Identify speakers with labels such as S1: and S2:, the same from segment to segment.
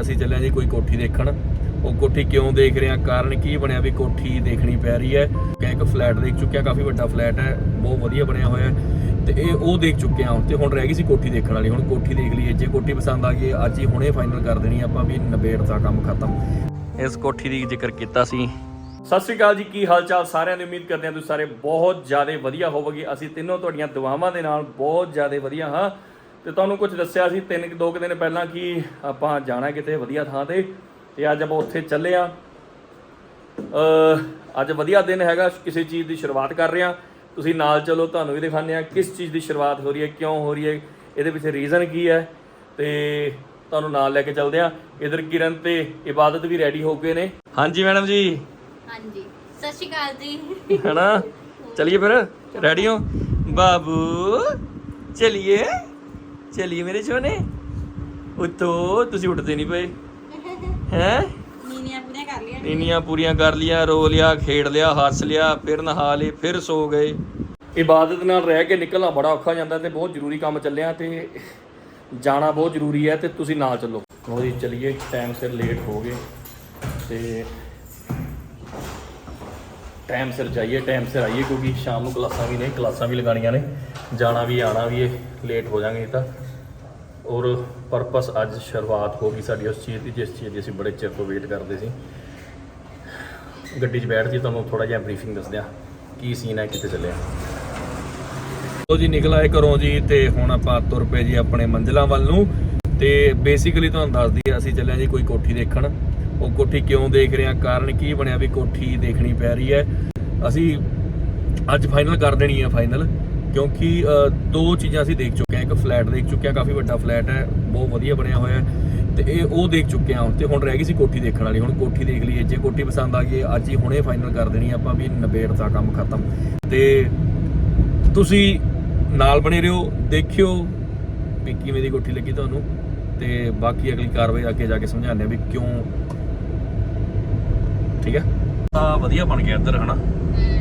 S1: ਆ ਅਸੀਂ ਚੱਲੇ ਜੀ ਕੋਈ ਕੋਠੀ ਦੇਖਣ। ਉਹ ਕੋਠੀ ਕਿਉਂ ਦੇਖ ਰਹੇ ਆ ਕਾਰਨ ਕੀ ਬਣਿਆ ਵੀ ਕੋਠੀ ਦੇਖਣੀ ਪੈ ਰਹੀ ਹੈ? ਕਿ ਇੱਕ ਫਲੈਟ ਦੇਖ ਚੁੱਕਿਆ, ਕਾਫੀ ਵੱਡਾ ਫਲੈਟ ਹੈ, ਬਹੁਤ ਵਧੀਆ ਬਣਿਆ ਹੋਇਆ ਹੈ। ਤੇ ਇਹ ਉਹ ਦੇਖ ਚੁੱਕੇ ਆ ਤੇ ਹੁਣ ਰਹਿ ਗਈ ਸੀ ਕੋਠੀ ਦੇਖਣ ਵਾਲੀ, ਹੁਣ ਕੋਠੀ ਦੇਖ ਲਈਏ। ਜੇ ਕੋਠੀ ਪਸੰਦ ਆ ਗਈ, ਅੱਜ ਹੀ ਹੁਣੇ ਫਾਈਨਲ ਕਰ ਦੇਣੀ ਆਪਾਂ ਵੀ ਨਿਬੇੜਤਾ ਕੰਮ ਖਤਮ। ਇਸ ਕੋਠੀ ਦੀ ਜ਼ਿਕਰ ਕੀਤਾ ਸੀ। ਸਤਿ ਸ਼੍ਰੀ ਅਕਾਲ ਜੀ, ਕੀ ਹਾਲ ਚਾਲ ਸਾਰਿਆਂ ਦੀ? ਉਮੀਦ ਕਰਦੇ ਹਾਂ ਤੁਸੀਂ ਸਾਰੇ ਬਹੁਤ ਜ਼ਿਆਦਾ ਵਧੀਆ ਹੋਵੋਗੇ। ਅਸੀਂ ਤਿੰਨੋਂ ਤੁਹਾਡੀਆਂ ਦੁਆਵਾਂ ਦੇ ਨਾਲ ਬਹੁਤ ਜ਼ਿਆਦਾ ਵਧੀਆ ਹਾਂ। ਤੇ ਤੁਹਾਨੂੰ ਕੁਝ ਦੱਸਿਆ ਸੀ ਤਿੰਨ ਕੁ- ਦੋ ਕੁ ਦਿਨ ਪਹਿਲਾਂ ਕਿ ਆਪਾਂ ਜਾਣਾ ਕਿਤੇ ਵਧੀਆ ਥਾਂ ਤੇ ਤੇ ਅੱਜ ਆਪਾਂ ਉੱਥੇ ਚੱਲੇ ਆ ਅ ਅੱਜ ਵਧੀਆ ਦਿਨ ਹੈਗਾ ਕਿਸੇ ਚੀਜ਼ ਦੀ ਸ਼ੁਰੂਆਤ ਕਰ ਰਹੇ ਆ ਤੁਸੀਂ ਨਾਲ ਚਲੋ ਤੁਹਾਨੂੰ ਵੀ ਦਿਖਾਉਂਦੇ ਆ ਕਿਸ ਚੀਜ਼ ਦੀ ਸ਼ੁਰੂਆਤ ਹੋ ਰਹੀ ਹੈ ਕਿਉਂ ਹੋ ਰਹੀ ਹੈ ਇਹਦੇ ਪਿੱਛੇ ਰੀਜ਼ਨ ਕੀ ਹੈ। ਤੇ ਤੁਹਾਨੂੰ ਨਾਲ ਲੈ ਕੇ ਚੱਲਦੇ ਆ ਇਧਰ ਕਿਰਨ ਤੇ ਇਬਾਦਤ ਵੀ ਰੈਡੀ ਹੋ ਗਏ ਨੇ। ਹਾਂਜੀ ਮੈਡਮ ਜੀ।
S2: ਹਾਂਜੀ। ਸਤਿ ਸ਼੍ਰੀ ਅਕਾਲ ਜੀ।
S1: ਹੈਨਾ? ਚਲਿਏ ਫਿਰ? ਰੈਡੀ ਹੋ? ਬਾਬੂ ਚਲਿਏ। ਚਲਿਏ ਮੇਰੇ ਸੋਨੇ ਉੱਤੋਂ ਤੁਸੀਂ ਉੱਠਦੇ ਨਹੀਂ ਪਏ। ਹੈ?
S2: ਨੀਨੀਆਂ ਪੂਰੀਆਂ ਕਰ ਲਿਆ
S1: ਨੀਨੀਆਂ ਪੂਰੀਆਂ ਕਰ ਲੀਆਂ ਰੋ ਲਿਆ ਖੇਡ ਲਿਆ ਹੱਸ ਲਿਆ ਫਿਰ ਨਹਾ ਲਏ ਫਿਰ ਸੋ ਗਏ। ਇਬਾਦਤ ਨਾਲ ਰਹਿ ਕੇ ਨਿਕਲਣਾ ਬੜਾ ਔਖਾ ਜਾਂਦਾ ਤੇ ਬਹੁਤ ਜ਼ਰੂਰੀ ਕੰਮ ਚੱਲਿਆ ਤੇ ਜਾਣਾ ਬਹੁਤ ਜ਼ਰੂਰੀ ਹੈ ਤੇ ਤੁਸੀਂ ਨਾਲ ਚੱਲੋ। ਲਓ ਜੀ ਚਲਿਏ ਟਾਈਮ ਸਿਰ ਲੇਟ ਹੋ ਗਏ ਤੇ ਟਾਈਮ ਸਿਰ ਜਾਈਏ ਟਾਈਮ ਸਿਰ ਆਈਏ ਕਿਉਂਕਿ ਸ਼ਾਮ ਨੂੰ ਕਲਾਸਾਂ ਵੀ ਨੇ ਕਲਾਸਾਂ ਵੀ ਲਗਾਉਣੀਆਂ ਨੇ ਜਾਣਾ ਵੀ ਆਣਾ ਵੀ ਹੈ ਲੇਟ ਹੋ ਜਾਾਂਗੇ ਤਾਂ। ਔਰ ਪਰਪਸ ਅੱਜ ਸ਼ੁਰੂਆਤ ਹੋ ਗਈ ਸਾਡੀ ਉਸ ਚੀਜ਼ ਦੀ, ਜਿਸ ਚੀਜ਼ ਦੀ ਅਸੀਂ ਬੜੇ ਚਿਰ ਤੋਂ ਵੇਟ ਕਰਦੇ ਸੀ। ਗੱਡੀ 'ਚ ਬੈਠ ਜੀ ਤੁਹਾਨੂੰ ਥੋੜਾ ਜਿਹਾ ਬਰੀਫਿੰਗ ਦੱਸ ਦਿਆਂ ਕੀ ਸੀਨ ਹੈ, ਕਿੱਥੇ ਚੱਲੇ ਆ ਉਹ ਜੀ, ਨਿਕਲ ਆਏ ਘਰੋਂ ਜੀ ਤੇ ਹੁਣ ਆਪਾਂ ਤੁਰ ਪਏ ਜੀ ਆਪਣੇ ਮੰਜ਼ਿਲਾਂ ਵੱਲ ਨੂੰ ਤੇ ਬੇਸਿਕਲੀ ਤੁਹਾਨੂੰ ਦੱਸ ਦਈਏ, ਅਸੀਂ ਚੱਲੇ ਜੀ ਕੋਈ ਕੋਠੀ ਦੇਖਣ। ਉਹ ਕੋਠੀ ਕਿਉਂ ਦੇਖ ਰਹੇ ਆ ਕਾਰਨ ਕੀ ਬਣਿਆ ਵੀ ਕੋਠੀ ਦੇਖਣੀ ਪੈ ਰਹੀ ਹੈ? ਅਸੀਂ ਅੱਜ ਫਾਈਨਲ ਕਰ ਦੇਣੀ ਹੈ ਫਾਈਨਲ ਕਿਉਂਕਿ ਦੋ ਚੀਜ਼ਾਂ ਅਸੀਂ ਦੇਖ ਚੁੱਕੇ ਇੱਕ ਫਲੈਟ ਦੇਖ ਚੁੱਕੇ ਹਾਂ ਕਾਫੀ ਵੱਡਾ ਫਲੈਟ ਹੈ ਬਹੁਤ ਵਧੀਆ ਬਣਿਆ ਹੋਇਆ ਹੈ। ਤੇ ਇਹ ਉਹ ਦੇਖ ਚੁੱਕੇ ਹਾਂ ਹੁਣ ਤੇ ਹੁਣ ਰਹਿ ਗਈ ਸੀ ਕੋਠੀ ਦੇਖਣ ਵਾਲੀ ਹੁਣ ਕੋਠੀ ਦੇਖ ਲਈਏ। ਜੇ ਕੋਠੀ ਪਸੰਦ ਆ ਗਈ ਅੱਜ ਹੀ ਹੁਣੇ ਫਾਈਨਲ ਕਰ ਦੇਣੀ ਆਪਾਂ ਵੀ ਨਿਬੇੜਤਾ ਕੰਮ ਖਤਮ। ਤੇ ਤੁਸੀਂ ਨਾਲ ਬਣੇ ਰਹੋ ਦੇਖਿਓ ਵੀ ਕਿਵੇਂ ਦੀ ਕੋਠੀ ਲੱਗੀ ਤੁਹਾਨੂੰ। ਤੇ ਬਾਕੀ ਅਗਲੀ ਕਾਰਵਾਈ ਅੱਗੇ ਜਾ ਕੇ ਸਮਝਾਉਂਦੇ ਆ ਵੀ ਕਿਉਂ। ਠੀਕ ਹੈ? ਤਾਂ ਵਧੀਆ ਬਣ ਗਿਆ ਇੱਧਰ ਹਨਾ?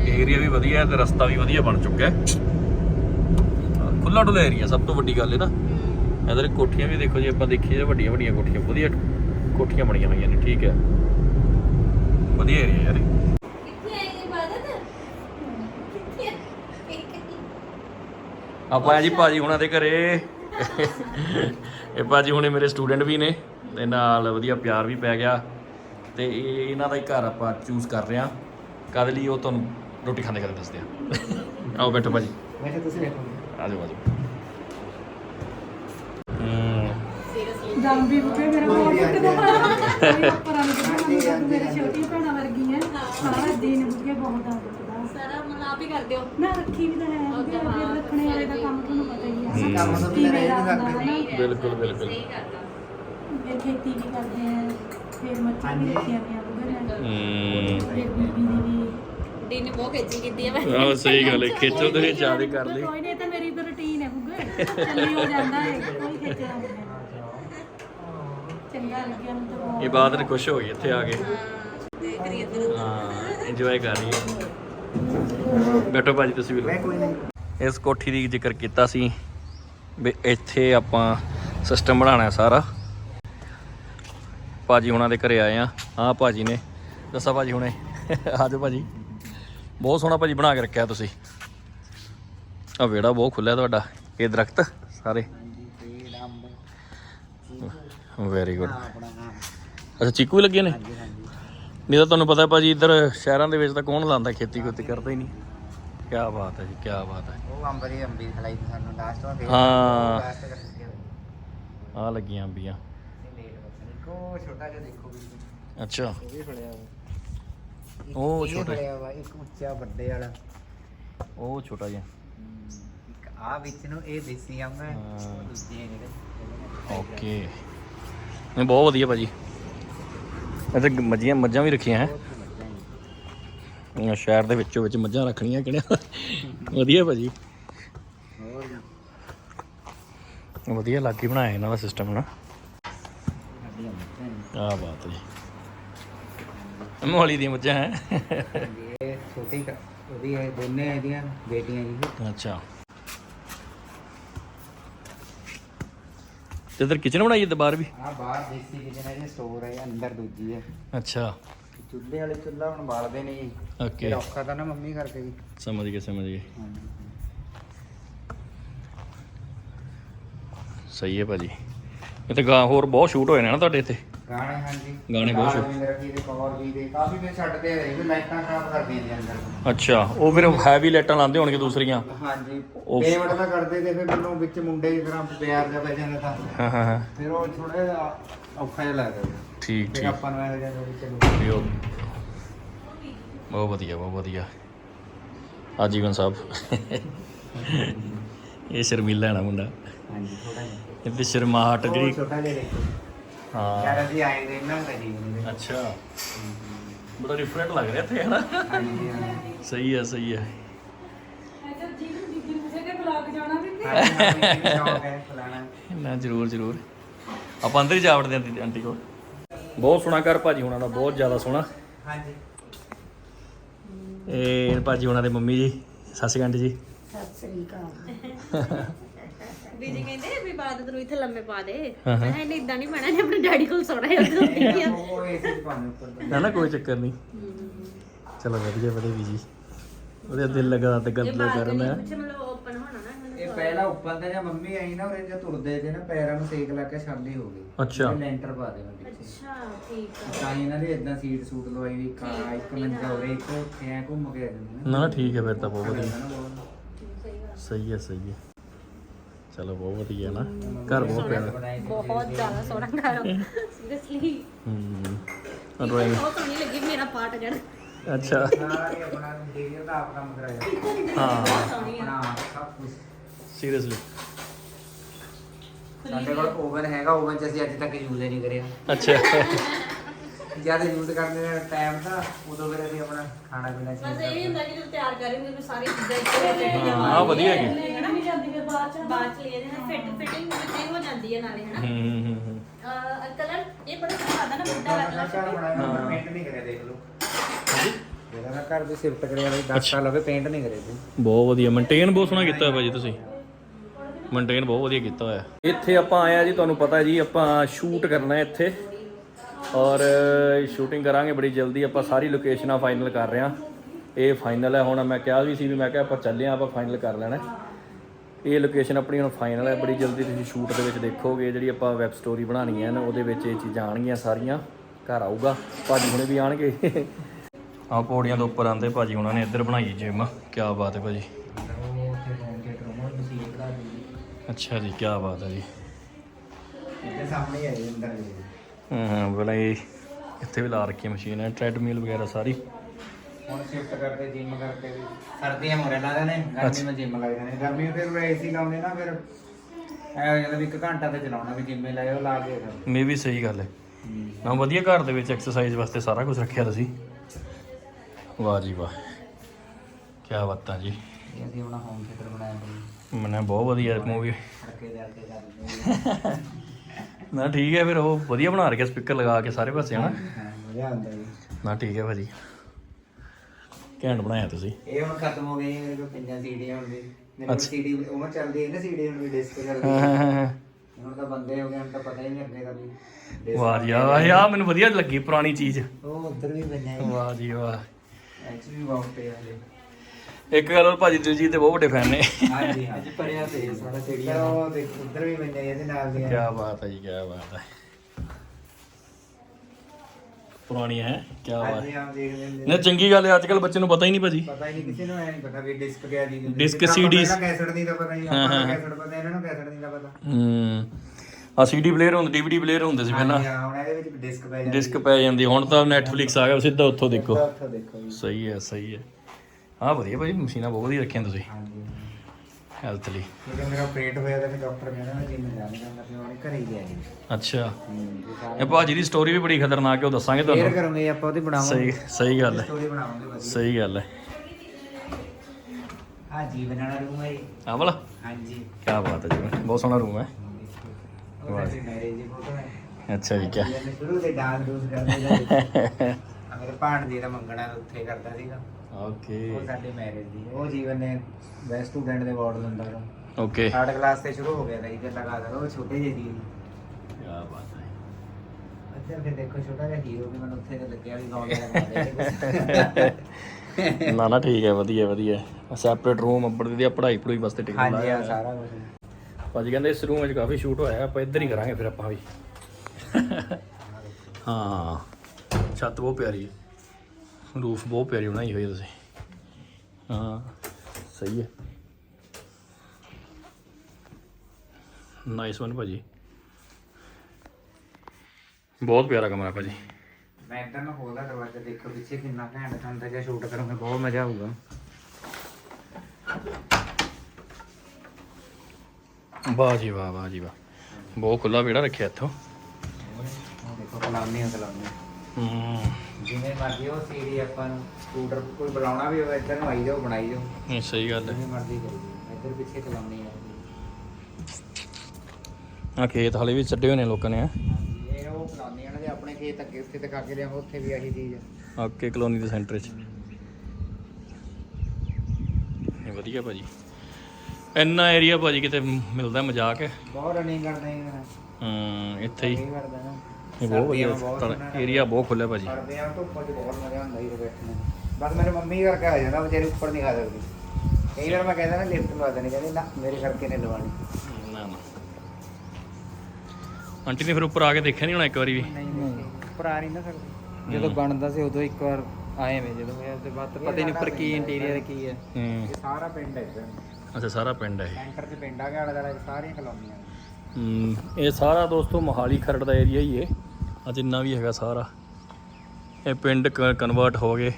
S1: ਏਰੀਆ ਵੀ ਵਧੀਆ ਹੈ ਤੇ ਰਸਤਾ ਵੀ ਵਧੀਆ ਬਣ ਚੁੱਕਾ ਹੈ। ਖੁੱਲਾ ਡੁੱਲਾ ਏਰੀਆ ਸਭ ਤੋਂ ਵੱਡੀ ਗੱਲ ਹੈ ਨਾ। ਇਧਰ ਕੋਠੀਆਂ ਵੀ ਦੇਖੋ ਜੀ ਆਪਾਂ ਦੇਖੀਏ ਤਾਂ ਵੱਡੀਆਂ ਵੱਡੀਆਂ ਕੋਠੀਆਂ ਵਧੀਆ ਕੋਠੀਆਂ ਬਣੀਆਂ ਹੋਈਆਂ ਨੇ ਠੀਕ ਹੈ। ਵਧੀਆ ਏਰੀਆ ਯਾਰ ਇਹ।
S2: ਕਿੱਥੇ ਆਈ ਇਬਾਦਤ ਕਿੱਥੇ
S1: ਆਪਾਂ ਆ ਜੀ ਭਾਜੀ ਹੁਣਾਂ ਦੇ ਘਰੇ। ਇਹ ਭਾਜੀ ਹੁਣੇ ਮੇਰੇ ਸਟੂਡੈਂਟ ਵੀ ਨੇ ਤੇ ਨਾਲ ਵਧੀਆ ਪਿਆਰ ਵੀ ਪੈ ਗਿਆ। ਤੇ ਇਹ ਇਹਨਾਂ ਦਾ ਹੀ ਘਰ ਆਪਾਂ ਚੂਜ਼ ਕਰ ਰਹੇ ਹਾਂ। ਕਦ ਲਈ ਉਹ ਤੁਹਾਨੂੰ ਰੋਟੀ ਖਾਂਦੇ ਕਰਦੇ ਦੱਸਦੇ ਆ ਆਓ ਬੈਠੋ ਭਾਜੀ।
S3: ਵੈਸੇ ਤੁਸੀਂ ਦੇਖੋ
S1: ਆ ਜਾਓ ਆ ਜਾਓ ਹੂੰ
S2: ਸੀਰੀਅਸਲੀ
S4: ਦਮ ਵੀ ਬੁੱਕੇ ਮੇਰਾ ਬਹੁਤ ਟੁੱਟਦਾ ਪਰਾਂ ਨੂੰ ਮੇਰੇ ਛੋਟੀ ਭੈਣਾਂ ਵਰਗੀ ਹੈ ਸਾਰਾ ਦਿਨ ਬੁੱਕੇ ਬਹੁਤ ਦਮ ਟੁੱਟਦਾ
S2: ਸਾਰਾ ਮਨ ਆਪ ਹੀ ਕਰ ਦਿਓ
S4: ਨਾ ਰੱਖੀ ਵੀ ਤਾਂ ਹੈ
S2: ਉਹ ਤਾਂ
S4: ਫਿਰ
S2: ਹਾਂ,
S4: ਰੱਖਣੇ ਵਾਲੇ ਦਾ ਕੰਮ ਤੁਹਾਨੂੰ ਪਤਾ ਹੀ ਹੈ।
S3: ਕੰਮ ਤੋਂ ਬਿਨਾਂ ਰਹਿ ਨਹੀਂ ਸਕਦੇ।
S4: ਹੈ ਨਾ।
S1: ਬਿਲਕੁਲ ਬਿਲਕੁਲ।
S2: ਸਹੀ ਕਰਦਾ
S4: ਫਿਰ ਖੇਤੀ ਵੀ ਕਰਦੇ ਆ ਫਿਰ ਮੱਝਾਂ ਵੀ। ਰੱਖੀਆਂ ਪਈਆਂ ਬੁੱਗੇ
S1: ਹੂੰ।
S4: ਫਿਰ ਬੀਬੀ ਦੀ ਵੀ
S2: ਦਿਨ ਬਹੁਤ ਖੇਚੀ ਕੀਤੀ ਹੈ ਮੈਂ।
S1: ਆਹ ਸਹੀ ਗੱਲ ਹੈ ਖੇਚੋ ਤੇ ਜ਼ਿਆਦਾ ਕਰ ਲਈ।
S4: ਕੋਈ ਨਹੀਂ ਤਾਂ ਮੇਰੀ ਤਾਂ ਰੁਟੀਨ ਹੈ ਬੁੱਗੇ। ਚੱਲੀ ਹੋ ਜਾਂਦਾ ਹੈ ਕੋਈ ਖੇਚਣਾ ਨਹੀਂ ਹੈ। ਚੰਗਾ ਲੱਗਿਆ ਮੈਨੂੰ ਤਾਂ ਬਹੁਤ।
S1: ਇਹ ਬਾਤ ਨੇ ਖੁਸ਼ ਹੋ ਗਈ ਇੱਥੇ ਆ ਕੇ।
S2: ਦੇਖ ਰਹੀ ਇੱਧਰ
S1: ਹਾਂ ਇੰਜੋਏ ਕਰ ਰਹੀ ਹੈ। ਬੈਠੋ ਭਾਜੀ ਤੁਸੀਂ ਵੀ ਲਓ।
S3: ਮੈਂ ਕੋਈ ਨਹੀਂ।
S1: ਇਸ ਕੋਠੀ ਦੀ ਜ਼ਿਕਰ ਕੀਤਾ ਸੀ ਵੀ ਇੱਥੇ ਆਪਾਂ ਸਿਸਟਮ ਬਣਾਉਣਾ ਹੈ ਸਾਰਾ। ਭਾਜੀ ਹੁਣਾਂ ਦੇ ਘਰੇ ਆਏ ਆ ਹਾਂ ਭਾਜੀ ਨੇ। ਦੱਸਾ ਭਾਜੀ ਹੁਣੇ। ਆਜੋ ਭਾਜੀ। ਬਹੁਤ ਸੋਹਣਾ ਭਾਜੀ ਬਣਾ ਕੇ ਰੱਖਿਆ ਤੁਸੀਂ। ਆ ਵਿਹੜਾ ਬਹੁਤ ਖੁੱਲਿਆ ਤੁਹਾਡਾ ਇਹ ਦਰਖਤ ਸਾਰੇ। ਵੈਰੀ ਗੁੱਡ ਅੱਛਾ ਚੀਕੂ ਵੀ ਲੱਗੇ ਨੇ? ਨਹੀਂ ਤਾਂ ਤੁਹਾਨੂੰ ਪਤਾ ਭਾਜੀ ਇੱਧਰ ਸ਼ਹਿਰਾਂ ਦੇ ਵਿੱਚ ਤਾਂ ਕੌਣ ਲਾਉਂਦਾ ਖੇਤੀ ਕੋਈ ਕਰਦਾ ਹੀ ਨਹੀਂ। ਕੀ ਬਾਤ ਹੈ ਜੀ ਕੀ ਬਾਤ ਹੈ।
S3: ਉਹ ਅੰਬ ਦੀ ਅੰਬੀ ਖਲਾਈ ਸਾਨੂੰ ਲਾਸਟ ਵਾਰ
S1: ਹਾਂ। ਆ ਲੱਗੀਆਂ ਅੰਬੀਆਂ।
S3: ਲੇਟ ਬੱਚੇ ਕੋ ਛੋਟਾ ਜਿਹਾ ਦੇਖੋ ਵੀ।
S1: ਅੱਛਾ।
S3: ਉਹ ਵੀ ਫੜਿਆ ਇੱਕ
S1: ਉਹ ਛੋਟਾ।
S3: ਇੱਕ ਉੱਚਾ ਵੱਡੇ ਵਾਲਾ।
S1: ਉਹ ਛੋਟਾ ਜਿਹਾ।
S3: ਇੱਕ ਆ ਵਿੱਚ ਨੂੰ ਇਹ ਦੇਸੀ ਅੰਬ ਹੈ
S1: ਹਾਂ।
S3: ਉਹ ਦੂਜੇ ਜਿਹੜੇ
S1: ਓਕੇ। ਨਹੀਂ ਬਹੁਤ ਵਧੀਆ ਭਾਜੀ। ਇੱਥੇ ਮੱਝੀਆਂ ਮੱਝਾਂ ਵੀ ਰੱਖੀਆਂ ਹੈ।
S3: ਹੋਰ
S1: ਸ਼ਹਿਰ ਦੇ ਵਿੱਚੋਂ ਵਿੱਚ ਮੱਝਾਂ ਰੱਖਣੀਆਂ ਕਿਹੜੀਆਂ? ਵਧੀਆ ਭਾਜੀ। ਵਧੀਆ ਲੱਗ ਬਣਾਇਆ ਇਹਨਾਂ ਦਾ ਸਿਸਟਮ ਨਾ।
S3: ਮੱਝਾਂ
S1: ਆ ਬਾਤ ਹੈ ਜੀ। ਮੋਹਾਲੀ ਦੀਆਂ ਮੱਝਾਂ ਹੈ।
S3: ਇਹ ਛੋਟੀ ਕ- ਉਹਦੀ ਹੈ ਦੋਨੇ ਇਹਦੀਆਂ ਬੇਟੀਆਂ ਜੀ।
S1: ਅੱਛਾ। ਤੇ ਇਧਰ ਕਿਚਨ ਬਣਾਈ ਹੈ ਬਾਹਰ ਵੀ?
S3: ਆ ਬਾਹਰ ਦੇਸੀ ਕਿਚਨ ਹੈ ਜੀ ਸਟੋਰ ਹੈ ਅੰਦਰ ਦੂਜੀ ਹੈ।
S1: ਅੱਛਾ।
S3: ਚੁੱਲ੍ਹੇ ਵਾਲੇ ਚੁੱਲ੍ਹਾ ਹੁਣ ਬਾਲਦੇ ਨੇ ਜੀ।
S1: ਓਕੇ
S3: ਇਹ ਔਖਾ ਤਾਂ ਨਾ ਮੰਮੀ ਕਰਕੇ ਜੀ
S1: ਸਮਝ ਗਏ ਸਮਝ ਗਏ।
S3: ਹਾਂਜੀ।
S1: ਸਹੀ ਹੈ ਭਾਜੀ। ਇਹ ਤੇ ਗਾ ਹੋਰ ਬਹੁਤ ਸ਼ੂਟ ਹੋਏ ਨੇ ਨਾ ਤੁਹਾਡੇ ਇੱਥੇ।
S3: ਗਾਣੇ ਹਾਂਜੀ।
S1: ਗਾਣੇ ਬਹੁਤ ਸ਼ੁ-
S3: ਰਵਿੰਦਰ ਜੀ ਦੇ ਕੌਰ ਜੀ ਦੇ ਕਾਫੀ ਦੇ ਛੱਡਦੇ ਰਹੇ ਵੀ ਲਾਈਟਾਂ ਖਰਾਬ ਕਰਦੀਆਂ ਨੇ ਅੰਦਰ।
S1: ਅੱਛਾ ਉਹ ਫਿਰ ਹੈਵੀ ਲਾਈਟਾਂ ਲਾਉਂਦੇ ਹੋਣਗੇ ਦੂਸਰੀਆਂ?
S3: ਹਾਂਜੀ
S1: ਉਹ-
S3: ਪੇਮੈਂਟ ਤਾਂ ਕਰਦੇ ਤੇ ਫਿਰ ਮੈਨੂੰ ਵਿੱਚ ਮੁੰਡੇ ਦੀ ਤਰ੍ਹਾਂ ਪਿਆਰ ਜਿਹਾ ਪੈ ਜਾਂਦਾ ਤਾਂ।
S1: ਹਾਂ ਹਾਂ ਹਾਂ।
S3: ਫਿਰ ਉਹ ਥੋੜਾ ਜਿਹਾ ਔਖਾ ਜਿਹਾ ਲੱਗਦਾ। ਜੀ।
S1: ਠੀਕ
S3: ਫਿਰ
S1: ਠੀਕ।
S3: ਆਪਾਂ ਨੂੰ ਇਹੋ ਜਿਹਾ ਵੀ ਚਲੋ
S1: ਵੀ ਉਹ ਬਹੁਤ ਵਧੀਆ ਬਹੁਤ ਵਧੀਆ। ਆਜੀਵਨ ਸਾਹਿਬ। ਇਹ ਸ਼ਰਮੀਲਾ ਹੈ ਨਾ ਮੁੰਡਾ।
S3: ਹਾਂਜੀ ਥੋੜਾ ਜਿਹਾ।
S1: ਇਹ ਤੇ ਸ਼ਰਮਾਹਟ ਜਿਹੜੀ
S3: ਛੋਟਾ ਜਿਹਾ ਦੇਖੋ।
S1: ਹਾਂ।
S3: ਯਾਰ ਅਸੀਂ ਆਏ ਦੇ ਨਾ ਤਾਂ ਜੀ ਹੁੰਦੇ।
S1: ਅੱਛਾ। ਬੜਾ ਡਿਫਰੈਂਟ ਲੱਗ ਰਿਹਾ ਤੇ ਹਨਾ
S3: ਹਾਂਜੀ ਹਾਂ
S1: ਸਹੀ ਹੈ ਸਹੀ ਹੈ।
S4: ਅੱਛਾ ਜੀ ਨੂੰ ਬੀਬੀ ਨੂੰ ਪੁੱਛਿਆ ਕਿ ਬਲੌਗ ਜਾਣਾ ਵੀ
S3: ਹਾਂਜੀ ਹਾਂ ਮੈਨੂੰ ਸ਼ੌਕ ਹੈ ਫਲਾਣਾ
S1: ਨਾ ਜ਼ਰੂਰ ਜ਼ਰੂਰ। ਆਪਾਂ ਅੰਦਰ ਹੀ ਜਾ ਵੜਦੇ ਆਂ ਆਂਟੀ ਕੋਲ। ਬਹੁਤ ਸੋਹਣਾ ਘਰ ਭਾਜੀ ਹੁਣਾਂ ਦਾ ਬਹੁਤ ਜ਼ਿਆਦਾ ਸੋਹਣਾ।
S3: ਹਾਂਜੀ।
S1: ਇਹ ਭਾਜੀ ਹੁਣਾਂ ਦੇ ਮੰਮੀ ਜੀ ਸਤਿ ਸ਼੍ਰੀ ਅਕਾਲ ਆਂਟੀ ਜੀ।
S2: ਬੀਜੀ ਕਹਿੰਦੇ ਵੀ ਬਾਦਤ ਨੂੰ ਇੱਥੇ ਲੰਮੇ ਪਾ ਦੇ।
S1: ਹਾਂ, ਹਾਂ।
S2: ਮੈਂ ਕਿਹਾ ਇਹਨੇ ਇਦਾਂ ਨਹੀਂ ਪੈਣਾ ਇਹਨੇ ਆਪਣੇ ਡੈਡੀ ਕੋਲ ਸੋਣਾ ਹੈ ਉਦੋਂ ਉੱਠੀ ਆ।
S3: ਉਹ ਏਸੀ ਚ ਪਾਣੀ ਉੱਪਰ ਤੋਂ।
S1: ਨਾ ਨਾ ਕੋਈ ਚੱਕਰ ਨਹੀਂ ਚਲੋ ਵਧੀਆ ਵਧੀਆ ਵੀ ਜੀ। ਉਹਦੇ ਦਿਲ ਲਗਾ ਤੇ ਗੱਲ ਕਰਨ। ਹੈ
S2: ਪਿੱਛੇ ਮਤਲਬ ਓਪਨ ਹੋਣਾ ਨਾ ਇਹਨਾਂ
S3: ਇਹ
S2: ਦਾ
S3: ਪਹਿਲਾਂ ਉੱਪਰ ਤੇ ਜਾਂ ਮੰਮੀ ਆਈ ਨਾ ਉਹਦੇ ਜੇ ਤੁਰਦੇ ਜੇ ਨਾ ਪੈਰਾਂ ਨੂੰ ਸੇਕ ਲਾ ਕੇ ਛਾਲੀ ਹੋ ਗਈ।
S1: ਅੱਛਾ।
S3: ਇਹਨੇ ਲੈਂਟਰ ਪਾ ਦੇਣਾ ਪਿੱਛੇ।
S2: ਅੱਛਾ ਠੀਕ ਆ।
S3: ਤਾਂ ਹੀ ਇਹਨਾਂ ਦੇ ਇਦਾਂ ਸੀਟ ਸੂਟ ਲਵਾਈ ਵੀ ਕਾ ਇੱਕ ਮੰਜਾ ਉਰੇ ਇੱਕ ਉੱਥੇ ਐ ਘੁੰਮ ਕੇ ਆ ਜਾਂਦੇ
S1: ਨਾ। ਨਾ ਠੀਕ ਹੈ ਫਿਰ ਤਾਂ ਬਹੁਤ ਵਧੀਆ।
S3: ਨਾ ਬਹੁਤ।
S2: ਸਹੀ ਗੱਲ
S1: ਸਹੀ ਹੈ ਸਹੀ ਹੈ ਚਲੋ ਬਹੁਤ ਵਧੀਆ ਨਾ ਘਰ ਬਹੁਤ ਪਿਆਰਾ
S3: ਬਣਾਏ
S2: ਬਹੁਤ ਜ਼ਿਆਦਾ ਸੋਹਣਾ ਘਰ ਸੀਰੀਅਸਲੀ
S1: ਹੂੰ ਡਰਾਇੰਗ
S2: ਬਹੁਤ ਸੋਹਣੀ ਲੱਗੀ ਮੇਰਾ ਪਾਰਟ ਜਿਹੜਾ
S1: ਅੱਛਾ
S3: ਸਾਰੇ ਆਪਣਾ ਇੰਟੀਰੀਅਰ ਦਾ ਆਪ ਕੰਮ ਕਰਾਇਆ
S1: ਹਾਂ
S2: ਸੋਹਣੀ ਆ
S3: ਆਪਣਾ ਸਭ ਕੁਝ
S1: ਸੀਰੀਅਸਲੀ
S3: ਸਾਡੇ ਕੋਲ ਓਵਨ ਹੈਗਾ ਓਵਨ ਚ ਅਸੀਂ ਅੱਜ ਤੱਕ ਯੂਜ਼ ਹੀ ਨਹੀਂ ਕਰਿਆ
S1: ਅੱਛਾ
S3: ਜਦ ਯੂਜ਼ ਕਰਦੇ ਨੇ ਟਾਈਮ ਤਾਂ ਉਦੋਂ ਫਿਰ ਅਸੀਂ ਆਪਣਾ ਖਾਣਾ ਪੀਣਾ
S2: ਬਸ ਇਹ ਹੀ ਹੁੰਦਾ ਕਿ ਜਦੋਂ ਤਿਆਰ ਕਰਾਂਗੇ ਵੀ ਸਾਰੀ ਚੀਜ਼ਾਂ ਇੱਕ ਵਿੱਚ
S1: ਹਾਂ ਆਹ ਵਧੀਆ ਹੈਗੀ।
S4: ਨਹੀਂ ਜਾਂਦੀ ਫਿਰ ਬਾਅਦ ਚ
S2: ਬਾਅਦ ਚ ਲੈ ਜਾਣਾ ਫਿੱਟ ਫਿਟਿੰਗ ਹੋ ਜਾਂਦੀ ਹੈ ਨਾਲੇ ਹਨਾ?
S1: ਹੂੰ ਹੂੰ ਹੂੰ
S2: ਕਲਰ ਇਹ ਬੜਾ ਸੋਹਣਾ ਆਦਾ ਨਾ ਮੁੰਡਾ ਵਾਲਾ
S3: ਘਰ ਬਣਾਇਆ ਹੋਇਆ, ਪੇਂਟ ਨਹੀਂ ਕਰਿਆ ਦੇਖ ਲਓ। ਜਿਹੜਾ ਮੈਂ ਘਰ ਦੀ ਸਿਫਤ ਕਰਿਆ ਬਈ 10 ਸਾਲ ਹੋ ਗਏ ਪੇਂਟ ਨਹੀਂ ਕਰਿਆ ਸੀ।
S1: ਬਹੁਤ ਵਧੀਆ ਮੇਨਟੇਨ ਬਹੁਤ ਸੋਹਣਾ ਕੀਤਾ ਹੋਇਆ ਭਾਜੀ ਤੁਸੀਂ। ਮੇਨਟੇਨ ਬਹੁਤ ਵਧੀਆ ਕੀਤਾ ਹੋਇਆ। ਇੱਥੇ ਆਪਾਂ ਆਏ ਆ ਜੀ ਤੁਹਾਨੂੰ ਪਤਾ ਜੀ ਆਪਾਂ ਸ਼ੂਟ ਕਰਨਾ ਹੈ ਇੱਥੇ। ਔਰ ਸ਼ੂਟਿੰਗ ਕਰਾਂਗੇ ਬੜੀ ਜਲਦੀ, ਆਪਾਂ ਸਾਰੀ ਲੋਕੇਸ਼ਨਾਂ ਫਾਈਨਲ ਕਰ ਰਹੇ ਹਾਂ। ਇਹ ਫਾਈਨਲ ਹੈ, ਹੁਣ ਮੈਂ ਕਿਹਾ ਵੀ ਸੀ ਵੀ ਮੈਂ ਕਿਹਾ ਆਪਾਂ ਚੱਲੇ ਹਾਂ, ਆਪਾਂ ਫਾਈਨਲ ਕਰ ਲੈਣਾ ਇਹ ਲੋਕੇਸ਼ਨ ਆਪਣੀ ਹੁਣ ਫਾਈਨਲ ਹੈ, ਬੜੀ ਜਲਦੀ ਤੁਸੀਂ ਸ਼ੂਟ ਦੇ ਵਿੱਚ ਦੇਖੋਗੇ, ਜਿਹੜੀ ਆਪਾਂ ਵੈਬ ਸਟੋਰੀ ਬਣਾਉਣੀ ਹੈ ਨਾ, ਉਹਦੇ ਵਿੱਚ ਇਹ ਚੀਜ਼ਾਂ ਆਣਗੀਆਂ ਸਾਰੀਆਂ। ਘਰ ਆਊਗਾ, ਭਾਜੀ ਹੁਣੇ ਵੀ ਆਣਗੇ ਆ ਪੌੜੀਆਂ ਦੇ ਉੱਪਰ ਆਂਦੇ ਭਾਜੀ, ਉਹਨਾਂ ਨੇ ਇੱਧਰ ਬਣਾਈ ਜਿਮ ਕੀ ਬਾਤ ਹੈ ਭਾਜੀ।
S3: ਉਹ
S1: ਅੱਛਾ ਜੀ ਕੀ ਬਾਤ ਹੈ ਜੀ।
S3: ਇਹਦੇ ਸਾਹਮਣੇ ਹੈ ਅੰਦਰ ਜੀ।
S1: ਹਾਂ ਇਹ ਇੱਥੇ ਵੀ ਲਾ ਰੱਖੀ ਹੈ ਮਸ਼ੀਨ ਹੈ ਟ੍ਰੈਡਮਿਲ ਵਗੈਰਾ ਸਾਰੀ।
S3: ਹੁਣ ਸ਼ਿਫਟ ਕਰਦੇ ਜਿਮ ਕਰਕੇ ਵੀ। ਸਰਦੀਆਂ ਮੋਰੇ ਲਾ ਦੇਣੇ ਗਰਮੀ ਵਿੱਚ ਜਿਮ ਲਾਈ ਦੇਣੇ ਗਰਮੀ ਵਿੱਚ ਫਿਰ ਏਸੀ ਲਾਉਂਦੇ ਨਾ ਫਿਰ ਐ ਹੋ ਜਾਂਦਾ ਵੀ ਇੱਕ ਘੰਟਾ ਤੇ ਚਲਾਉਣਾ ਵੀ ਜਿੰਮੇ ਲਾਏ ਉਹ ਲਾ ਕੇ ਫਿਰ।
S1: ਮੇ ਵੀ ਸਹੀ ਗੱਲ ਹੈ। ਨਾ ਵਧੀਆ ਘਰ ਦੇ ਵਿੱਚ ਐਕਸਰਸਾਈਜ਼ ਵਾਸਤੇ ਸਾਰਾ ਕੁਝ ਰੱਖਿਆ ਤੁਸੀਂ ਵਾਹ ਜੀ ਵਾਹ। ਕੀ ਬਾਤਾਂ ਜੀ।
S3: ਇਹ ਅਸੀਂ ਆਪਣਾ ਹੋਮ ਥੀਏਟਰ ਬਣਾਇਆ ਬਈ।
S1: ਮੈਨੇ ਬਹੁਤ ਵਧੀਆ ਮੂਵੀ
S3: ਕਰਦੇ
S1: ਨਾ ਠੀਕ ਹੈ ਫਿਰ ਉਹ ਵਧੀਆ ਬਣਾ ਰੱਖਿਆ ਸਪੀਕਰ ਲਗਾ ਕੇ ਸਾਰੇ ਪਾਸੇ ਹਨਾ?
S3: ਹਾਂ ਮਜ਼ਾ ਆਉਂਦਾ ਜੀ।
S1: ਨਾ ਠੀਕ ਹੈ ਭਾਜੀ। ਘੈਂਟ ਬਣਾਇਆ ਤੁਸੀਂ।
S3: ਇਹ ਹੁਣ ਖਤਮ ਹੋ ਗਈ ਮੇਰੇ ਕੋਲ ਪੰਜਾਂ ਸੀਡੀਆਂ ਹੁਣ ਦੀ ਮੇਰੇ ਕੋਲ ਸੀਡੀ ਉਹ ਚੱਲਦੀ ਹੈ ਨਾ ਸੀਡੀ ਹੁਣ ਵੀ ਡਿਸਕ ਚੱਲਦੀ
S1: ਹਾਂ।
S3: ਹੁਣ ਤਾਂ ਬੰਦੇ ਹੋ ਗਏ ਹੁਣ ਤਾਂ ਪਤਾ ਹੀ ਨਹੀਂ ਅੱਗੇ ਦਾ ਵੀ
S1: ਵਾਹ ਜੀ ਵਾਹ ਆ ਮੈਨੂੰ ਵਧੀਆ ਲੱਗੀ ਪੁਰਾਣੀ ਚੀਜ਼।
S3: ਉਹ ਉੱਧਰ ਵੀ ਬੰਨਿਆ
S1: ਵਾਹ ਜੀ ਵਾਹ।
S3: ਐਕਚੁਅਲੀ ਬਹੁਤ ਪਿਆ ਜੀ।
S1: ਇੱਕ ਗੱਲ ਹੋਰ ਭਾਜੀ ਦਿਲਜੀਤ ਦੇ ਬਹੁਤ ਵੱਡੇ ਫੈਨ ਨੇ।
S3: ਹਾਂਜੀ ਹਾਂ ਅੱਜ ਪੜਿਆ ਤੇ ਸਾਡਾ ਸੀੜੀਆਂ ਉਹ ਦੇਖ ਉੱਧਰ ਵੀ ਬੰਨਿਆ ਇਹਦੇ ਨਾਲ ਦੀਆਂ।
S1: ਕੀ ਬਾਤ ਹੈ ਜੀ ਕੀ ਬਾਤ ਹੈ ਪੁਰਾਣੀ ਹੈ? ਕੀ ਬਾਤ।
S3: ਹਾਂਜੀ ਹਾਂ ਦੇਖ ਲੈਂਦੇ
S1: ਨੇ। ਚੰਗੀ ਗੱਲ ਹੈ ਅੱਜ ਕੱਲ ਬੱਚੇ ਨੂੰ ਪਤਾ ਹੀ ਨਹੀਂ ਭਾਜੀ।
S3: ਪਤਾ ਹੀ ਨਹੀਂ ਕਿਸੇ ਨੂੰ ਐ ਨਹੀਂ ਪਤਾ ਵੀ ਡਿਸਕ ਗਿਆ ਜੀ
S1: Disc CDs
S3: ਕੈਸਟ ਨਹੀਂ ਤਾਂ ਪਤਾ ਹੀ ਆਪਾਂ ਨੂੰ ਕੈਸਟ ਪਤਾ ਇਹਨਾਂ ਨੂੰ ਕੈਸਟ ਨਹੀਂ ਤਾਂ ਪਤਾ।
S1: ਹੂੰ। ਆ ਸੀਡੀ ਪਲੇਅਰ ਹੁੰਦੇ ਡੀਵੀਡੀ ਪਲੇਅਰ ਹੁੰਦੇ ਸੀ ਪਹਿਲਾਂ।
S3: ਹੁਣ ਇਹਦੇ ਵਿੱਚ ਡਿਸਕ ਪੈ ਜਾਂਦੀ
S1: ਡਿਸਕ ਪੈ ਜਾਂਦੀ ਹੁਣ ਤਾਂ ਨੈਟਫਲਿਕਸ ਆ ਗਿਆ ਸਿੱਧਾ ਉੱਥੋਂ ਦੇਖੋ
S3: ਜੀ।
S1: ਸਹੀ ਹੈ ਸਹੀ ਹੈ। ਹਾਂ ਵਧੀਆ ਭਾਜੀ ਮਸ਼ੀਨਾਂ ਬਹੁਤ ਵਧੀਆ ਰੱਖੀਆਂ ਤੁਸੀਂ।
S3: ਹਾਂਜੀ।
S1: ਹੈਲਥ ਲਈ।
S3: ਜਦੋਂ ਮੇਰਾ ਆਪਰੇਟ ਹੋਇਆ ਤਾਂ ਫਿਰ ਡਾਕਟਰ ਕਹਿੰਦਾ ਮੈਂ ਜਿੰਮ ਜਾਣ ਜਾਂਦਾ ਫਿਰ ਉਹਨੇ ਘਰੇ ਹੀ ਗਿਆ ਜੀ
S1: ਅੱਛਾ। ਇਹ ਭਾਜੀ ਦੀ ਸਟੋਰੀ ਵੀ ਬੜੀ ਖਤਰਨਾਕ ਹੈ ਉਹ ਦੱਸਾਂਗੇ
S3: ਸ਼ੇਅਰ
S1: ਤੁਹਾਨੂੰ।
S3: ਕਰੂੰਗੇ ਆਪਾਂ ਉਹਦੀ ਬਣਾਵਾਂਗੇ?
S1: ਸਹੀ ਸਹੀ ਗੱਲ ਹੈ।
S3: ਸਟੋਰੀ ਬਣਾਵਾਂਗੇ ਵਧੀਆ।
S1: ਸਹੀ ਗੱਲ ਹੈ।
S3: ਆ ਜੀਵਨ ਵਾਲਾ ਰੂਮ ਹੈ ਜੀ।
S1: ਆਹ ਵਾਲਾ?
S3: ਹਾਂਜੀ।
S1: ਕੀ ਬਾਤ ਹੈ ਜੀ ਬਹੁਤ ਸੋਹਣਾ ਰੂਮ ਹੈ। ਅੱਛਾ ਜੀ ਕੀ
S3: ਸ਼ੁਰੂ ਦੇ ਡਾਂਸ ਡੂਸ ਕਰਦੇ ਆ ਮੇਰੇ ਭਾਣ ਦੀ ਦਾ ਮੰਗਣਾ ਉੱਥੇ ਕਰਦਾ ਸੀਗਾ।
S1: ਓਕੇ
S3: ਉਹ ਸਾਡੇ ਮੈਰਿਜ ਦੀ। ਉਹ ਜੀਵਨ ਨੇ ਬੈਸਟ ਸਟੂਡੈਂਟ ਦੇ ਅਵਾਰਡ ਦਿੰਦਾ ਵਾ
S1: ਓਕੇ
S3: ਥਰਡ ਕਲਾਸ ਤੇ ਸ਼ੁਰੂ ਹੋ ਗਿਆ ਤਾਂ ਤੇ ਲਗਾਤਾਰ ਉਹ ਛੋਟੇ ਜਿਹੇ ਸੀ।
S1: ਬਾਤ ਹੈ।
S3: ਅੱਛਾ ਫਿਰ ਦੇਖੋ ਛੋਟਾ ਜਿਹਾ ਹੀਰੋ ਵੀ ਮੈਨੂੰ ਉੱਥੇ ਲੱਗਿਆ ਵੀ ਗਾਉਣ ਦਾ
S1: ਨਾ। ਨਾ ਠੀਕ ਹੈ ਵਧੀਆ ਵਧੀਆ। ਸੈਪਰੇਟ ਰੂਮ ਅੱਬੜ ਦੀ ਆ ਪੜ੍ਹਾਈ ਪੜੂਈ ਵਾਸਤੇ ਟਿਕਟ
S3: ਹਾਂਜੀ ਆ ਸਾਰਾ ਕੁਝ
S1: ਭਾਜੀ ਕਹਿੰਦੇ ਇਸ ਰੂਮ ਵਿੱਚ ਕਾਫੀ ਸ਼ੂਟ ਹੋਇਆ ਆਪਾਂ ਇੱਧਰ ਹੀ ਕਰਾਂਗੇ ਫਿਰ ਆਪਾਂ ਵੀ। ਹਾਂ ਛੱਤ ਬਹੁਤ ਪਿਆਰੀ ਹੈ। ਰੂਫ ਬਹੁਤ ਪਿਆਰੀ ਬਣਾਈ ਹੋਈ ਹੈ ਤੁਸੀਂ ਹਾਂ ਸਹੀ ਹੈ ਨਾਈਸ ਵਨ ਭਾਜੀ ਬਹੁਤ ਪਿਆਰਾ ਕਮਰਾ ਭਾਜੀ
S3: ਮੈਂ ਇੱਧਰ ਨੂੰ ਖੋਲਦਾ ਦਰਵਾਜ਼ਾ ਦੇਖੋ ਪਿੱਛੇ ਕਿੰਨਾ ਘੈਂਟ ਹੁੰਦਾ ਜੇ ਸ਼ੂਟ ਕਰੂੰਗੇ ਬਹੁਤ ਮਜ਼ਾ ਆਊਗਾ
S1: ਵਾਹ ਜੀ ਵਾਹ ਵਾਹ ਜੀ ਵਾਹ ਬਹੁਤ ਖੁੱਲਾ ਵਿਹੜਾ ਰੱਖਿਆ ਇੱਥੋਂ
S3: ਉਹ ਦੇਖੋ ਕਲਾਮੀ ਆ ਕਲਾਮੀ
S1: ਹੂੰ
S3: ਜਿਵੇਂ ਮਰਜ਼ੀ ਉਹ ਸੀਡੀ ਆਪਾਂ ਨੂੰ ਸਕੂਟਰ ਕੋਈ ਬੁਲਾਉਣਾ ਵੀ ਹੋਵੇ ਇੱਧਰ ਨੂੰ ਆਈ ਜਾਓ ਬਣਾਈ ਜਾਓ।
S1: ਇਹ ਸਹੀ ਗੱਲ ਹੈ।
S3: ਜਿਵੇਂ ਮਰਜ਼ੀ ਕਰੀ ਜਾਓ ਇੱਧਰ ਪਿੱਛੇ ਕਲਾਮੀ ਆ।
S1: ਆ ਖੇਤ ਹਲੇ ਵੀ ਛੱਡੇ ਹੋਏ ਨੇ ਲੋਕਾਂ ਨੇ
S3: ਹਾਂਜੀ ਇਹ ਉਹ ਕਲਾਮੀ ਆ ਨਾ ਜੇ ਆਪਣੇ ਖੇਤ ਅੱਗੇ ਉੱਥੇ ਤੱਕ ਅੱਗੇ ਲਿਆਵਾਂ ਉੱਥੇ ਵੀ ਆਹੀ ਚੀਜ਼ ਆ।
S1: ਆਕੇ ਕਲੋਨੀ ਦੇ ਸੈਂਟਰ 'ਚ। ਇਹ ਵਧੀਆ ਭਾਜੀ। ਇੰਨਾ ਏਰੀਆ ਭਾਜੀ ਕਿਤੇ ਮਿਲਦਾ ਮਜ਼ਾਕ? ਹੈ
S3: ਬਹੁਤ ਰਨਿੰਗ ਕਰਦੇ ਆ।
S1: ਹੂੰ ਇੱਥੇ ਹੀ।
S3: ਇਹ ਕਰਦਾ ਨਾ
S1: ਇਹ ਬਹੁਤ
S3: ਸਰਦੀਆਂ
S1: ਵਧੀਆ
S3: ਬਹੁਤ ਸੋਹਣਾ
S1: ਏਰੀਆ ਬਹੁਤ ਖੁੱਲਿਆ ਭਾਜੀ।
S3: ਕਰਦੇ ਆ ਧੁੱਪ 'ਚ ਬਹੁਤ ਮਜ਼ਾ ਹੁੰਦਾ ਹੀ ਬੈਠਣ ਨੂੰ। ਬਸ ਮੇਰੇ ਮੰਮੀ ਕਰਕੇ ਆ ਜਾਂਦਾ ਵਿਚਾਰੀ ਉੱਪਰ ਨਹੀਂ ਖਾ ਸਕਦੀ। ਕਈ ਵਾਰ ਮੈਂ ਕਹਿੰਦਾ ਨਾ ਲਿਫਟ ਲਵਾ ਦੇਣੀ ਕਹਿੰਦੇ ਨਾ ਮੇਰੇ ਕਰਕੇ ਨਹੀਂ ਲਵਾਣੀ
S1: ਨਾ ਨਾ। ਆਂਟੀ ਨੇ ਫਿਰ ਉੱਪਰ ਆ ਕੇ ਦੇਖਿਆ ਨਹੀਂ ਹੋਣਾ ਇੱਕ ਵਾਰੀ ਵੀ?
S3: ਨਹੀਂ ਨਹੀਂ ਉੱਪਰ ਆ ਨਹੀਂ ਨਾ ਸਕਦੀ। ਜਦੋਂ ਬਣਦਾ ਸੀ ਉਦੋਂ ਇੱਕ ਵਾਰ ਆਏ ਵੇ ਜਦੋਂ ਹੋਇਆ ਤੇ ਬਾਅਦ ਪਤਾ ਹੀ ਨਹੀਂ ਉੱਪਰ ਕੀ ਇੰਟੀਰੀਅਰ ਕੀ ਹੈ।
S1: ਹੂੰ।
S3: ਇਹ ਸਾਰਾ ਪਿੰਡ ਹੈ ਇੱਧਰ।
S1: ਅੱਛਾ ਸਾਰਾ ਪਿੰਡ ਹੈ ਇਹ।
S3: ਸੈਂਟਰ 'ਚ ਪਿੰਡ ਆ ਗਿਆ ਆਲੇ ਦੁਆਲੇ ਸਾਰੀਆਂ ਕਲੋਨੀਆਂ
S1: ਹੂੰ। ਇਹ ਸਾਰਾ ਦੋਸਤੋ ਮੋਹਾਲੀ ਖਰੜ ਦਾ ਏਰੀਆ ਹੀ ਹੈ। ਆ ਜਿੰਨਾ ਵੀ ਹੈਗਾ ਸਾਰਾ। ਇਹ ਪਿੰਡ ਕਨਵਰਟ ਹੋ ਗਏ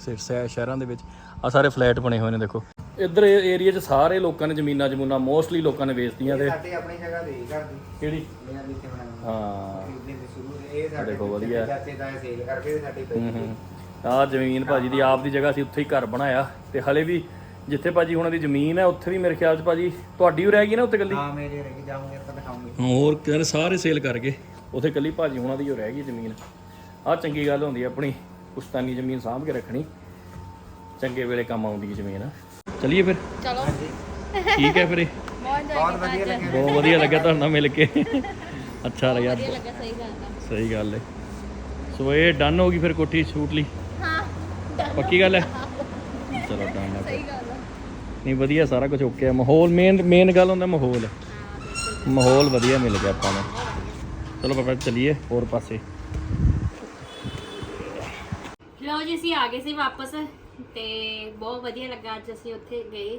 S1: ਸਿਰ ਸ਼ਹਿ- ਸ਼ਹਿਰਾਂ ਦੇ ਵਿੱਚ। ਆ ਸਾਰੇ ਫਲੈਟ ਬਣੇ ਹੋਏ ਨੇ ਦੇਖੋ। ਇੱਧਰ ਏਰੀਆ 'ਚ ਸਾਰੇ ਲੋਕਾਂ ਨੇ ਜ਼ਮੀਨਾਂ ਜਮੂਨਾਂ ਮੋਸਟਲੀ ਲੋਕਾਂ ਨੇ ਵੇਚਤੀਆਂ ਤੇ।
S3: ਸਾਡੀ ਆਪਣੀ ਜਗ੍ਹਾ ਦੇ ਘਰ ਦੀ।
S1: ਕਿਹੜੀ?
S3: ਇਹਨਾਂ ਦੀ ਇੱਥੇ ਬਣਾਈ।
S1: ਹਾਂ।
S3: ਖਰੀਦਣੇ ਦੇ ਸ਼ੁਰੂ ਇਹ ਸਾਡੇ
S1: ਦੇਖੋ ਵਧੀਆ।
S3: ਚਾਚੇ ਦਾ ਸੇਲ ਕਰਕੇ ਤੇ ਸਾਡੀ ਪਈ
S1: ਹੂੰ ਹੂੰ ਆ ਜ਼ਮੀਨ ਭਾਜੀ ਦੀ ਆਪ ਦੀ ਜਗ੍ਹਾ ਸੀ ਉੱਥੇ ਹੀ ਘਰ ਬਣਾਇਆ। ਤੇ ਹਲੇ ਵੀ ਜਿੱਥੇ ਭਾਜੀ ਹੁਣਾਂ ਦੀ ਜ਼ਮੀਨ ਹੈ ਉੱਥੇ ਵੀ ਮੇਰੇ ਖਿਆਲ 'ਚ ਭਾਜੀ ਤੁਹਾਡੀ ਵੀ ਰਹਿ ਗਈ ਨਾ ਉੱਤੇ ਕੱਲੀ
S3: ਹਾਂ ਮੇਰੇ ਰਹਿ ਜਾਉਂਗੇ ਆਪਾਂ ਦਿਖਾਉਂਗੇ।
S1: ਹੋਰ ਕਹਿੰਦੇ ਸਾਰੇ ਸੇਲ ਕਰ ਗਏ ਉੱਥੇ ਕੱਲੀ ਭਾਜੀ ਹੁਣਾਂ ਦੀ ਹੋ ਰਹਿ ਗਈ ਜ਼ਮੀਨ। ਆਹ ਚੰਗੀ ਗੱਲ ਹੁੰਦੀ ਹੈ ਆਪਣੀ ਪੁਸ਼ਤਾਨੀ ਜ਼ਮੀਨ ਸਾਂਭ ਕੇ ਰੱਖਣੀ। ਚੰਗੇ ਵੇਲੇ ਕੰਮ ਆਉਂਦੀ ਹੈ ਜ਼ਮੀਨ। ਚਲਿਏ ਫਿਰ?
S2: ਚਲੋ।
S1: ਠੀਕ ਹੈ ਫਿਰ ਇਹ।
S2: ਬਹੁਤ
S3: ਬਹੁਤ ਵਧੀਆ ਲੱਗਿਆ
S1: ਬਹੁਤ ਵਧੀਆ ਲੱਗਿਆ ਤੁਹਾਡੇ ਨਾਲ ਮਿਲ ਕੇ। ਅੱਛਾ ਲੱਗਿਆ
S2: ਵਧੀਆ ਲੱਗਾ ਸਹੀ ਗੱਲ ਆ।
S1: ਸਹੀ ਗੱਲ ਹੈ ਸੋ ਇਹ ਡਨ ਹੋ ਗਈ ਫਿਰ ਕੋਠੀ ਸ਼ੂਟ ਲਈ?
S2: ਹਾਂ
S1: ਪੱਕੀ ਗੱਲ ਹੈ? ਚਲੋ ਡਨ ਹੈ
S2: ਸਹੀ ਗੱਲ ਆ।
S1: ਨਹੀਂ ਵਧੀਆ ਸਾਰਾ ਕੁਝ ਓਕੇ ਹੈ ਮਾਹੌਲ ਮੇਨ ਮੇਨ ਗੱਲ ਹੁੰਦਾ ਮਾਹੌਲ। ਮਾਹੌਲ ਵਧੀਆ ਮਿਲ ਗਿਆ ਆਪਾਂ ਨੂੰ। ਚਲੋ ਪਾਪਾ ਚਲੀਏ ਹੋਰ ਪਾਸੇ।
S2: ਲਓ ਜੀ ਅਸੀਂ ਆ ਗਏ ਸੀ ਵਾਪਸ ਤੇ ਬਹੁਤ ਵਧੀਆ ਲੱਗਾ ਅੱਜ ਅਸੀਂ ਉੱਥੇ ਗਏ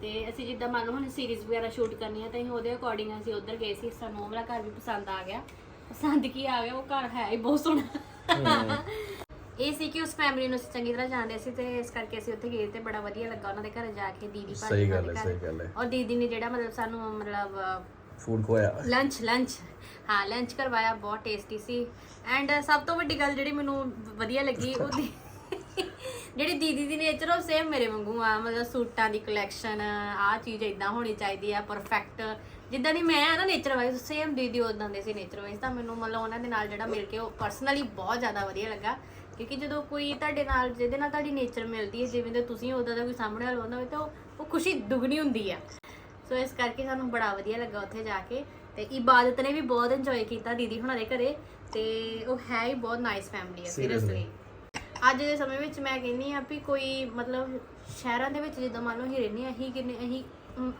S2: ਤੇ ਅਸੀਂ ਜਿੱਦਾਂ ਮੰਨ ਲਓ ਹੁਣ ਸੀਰੀਜ਼ ਵਗੈਰਾ ਸ਼ੂਟ ਕਰਨੀ ਹੈ ਤਾਂ ਅਸੀਂ ਉਹਦੇ ਅਕੋਰਡਿੰਗ ਅਸੀਂ ਉੱਧਰ ਗਏ ਸੀ। ਸਾਨੂੰ ਉਹ ਵਾਲਾ ਘਰ ਵੀ ਪਸੰਦ ਆ ਗਿਆ। ਪਸੰਦ ਕੀ ਆ ਗਿਆ? ਉਹ ਘਰ ਹੈ ਹੀ ਬਹੁਤ ਸੋਹਣਾ। ਇਹ ਸੀ ਕਿ ਉਸ ਫੈਮਿਲੀ ਨੂੰ ਅਸੀਂ ਚੰਗੀ ਤਰ੍ਹਾਂ ਜਾਣਦੇ ਸੀ ਤੇ ਇਸ ਕਰਕੇ ਅਸੀਂ ਉੱਥੇ ਗਏ ਤੇ ਬੜਾ ਵਧੀਆ ਲੱਗਾ ਉਹਨਾਂ ਦੇ ਘਰ ਜਾ ਕੇ ਦੀਦੀ ਭਾਜੀ
S1: ਸਹੀ ਗੱਲ ਹੈ। ਸਹੀ ਗੱਲ ਹੈ।
S2: ਔਰ ਦੀਦੀ ਨੇ ਜਿਹੜਾ ਮਤਲਬ ਸਾਨੂੰ ਮਤਲਬ
S1: ਫੂਡ ਖੋਇਆ
S2: ਲੰਚ ਲੰਚ ਹਾਂ ਲੰਚ ਕਰਵਾਇਆ, ਬਹੁਤ ਟੇਸਟੀ ਸੀ। ਐਂਡ ਸਭ ਤੋਂ ਵੱਡੀ ਗੱਲ ਜਿਹੜੀ ਮੈਨੂੰ ਵਧੀਆ ਲੱਗੀ, ਉਹਦੀ ਜਿਹੜੀ ਦੀਦੀ ਦੀ ਨੇਚਰ ਉਹ ਸੇਮ ਮੇਰੇ ਵਾਂਗੂ ਆ। ਮਤਲਬ ਸੂਟਾਂ ਦੀ ਕਲੈਕਸ਼ਨ ਆਹ ਚੀਜ਼ ਇਦਾਂ ਹੋਣੀ ਚਾਹੀਦੀ ਆ ਪਰਫੈਕਟ ਜਿੱਦਾਂ ਦੀ ਮੈਂ ਆ ਨਾ ਨੇਚਰ ਵਾਈਜ਼ ਸੇਮ ਦੀਦੀ ਉਦਾਂ ਦੇ ਸੀ ਨੇਚਰ ਵਾਈਜ਼ ਤਾਂ ਮੈਨੂੰ ਮਤਲਬ ਉਹਨਾਂ ਦੇ ਨਾਲ ਜਿਹੜਾ ਮਿਲ ਕੇ ਉਹ ਪਰਸਨਲੀ ਬਹੁਤ ਜ਼ਿਆਦਾ ਵਧੀਆ ਲੱਗਾ। ਕਿਉਂਕਿ ਜਦੋਂ ਕੋਈ ਤੁਹਾਡੇ ਨਾਲ, ਜਿਹਦੇ ਨਾਲ ਤੁਹਾਡੀ ਨੇਚਰ ਮਿਲਦੀ ਹੈ, ਜਿਵੇਂ ਦੇ ਤੁਸੀਂ ਉਦਾਂ ਦਾ ਕੋਈ ਸਾਹਮਣੇ ਵਾਲਾ ਹੁੰਦਾ ਹੋਵੇ, ਤਾਂ ਉਹ- ਉਹ ਖੁਸ਼ੀ ਦੁੱਗਣੀ ਹੁੰਦੀ ਆ। ਸੋ ਇਸ ਕਰਕੇ ਸਾਨੂੰ ਬੜਾ ਵਧੀਆ ਲੱਗਾ ਉੱਥੇ ਜਾ ਕੇ। ਤੇ ਇਬਾਦਤ ਨੇ ਵੀ ਬਹੁਤ ਇੰਜੋਏ ਕੀਤਾ ਦੀਦੀ ਹੁਣਾਂ ਦੇ ਘਰੇ। ਤੇ ਉਹ ਹੈ ਹੀ ਬਹੁਤ ਨਾਈਸ ਫੈਮਿਲੀ ਹੈ ਸੀਰੀਅਸਲੀ ਅੱਜ ਦੇ ਸਮੇਂ ਵਿੱਚ ਮੈਂ ਕਹਿੰਨੀ ਆ ਵੀ ਕੋਈ ਮਤਲਬ ਸ਼ਹਿਰਾਂ ਦੇ ਵਿੱਚ ਜਿੱਦਾਂ ਮੰਨ ਲਓ ਅਸੀਂ ਰਹਿੰਦੇ ਆ ਅਸੀਂ ਕਿੰਨੇ ਅਸੀਂ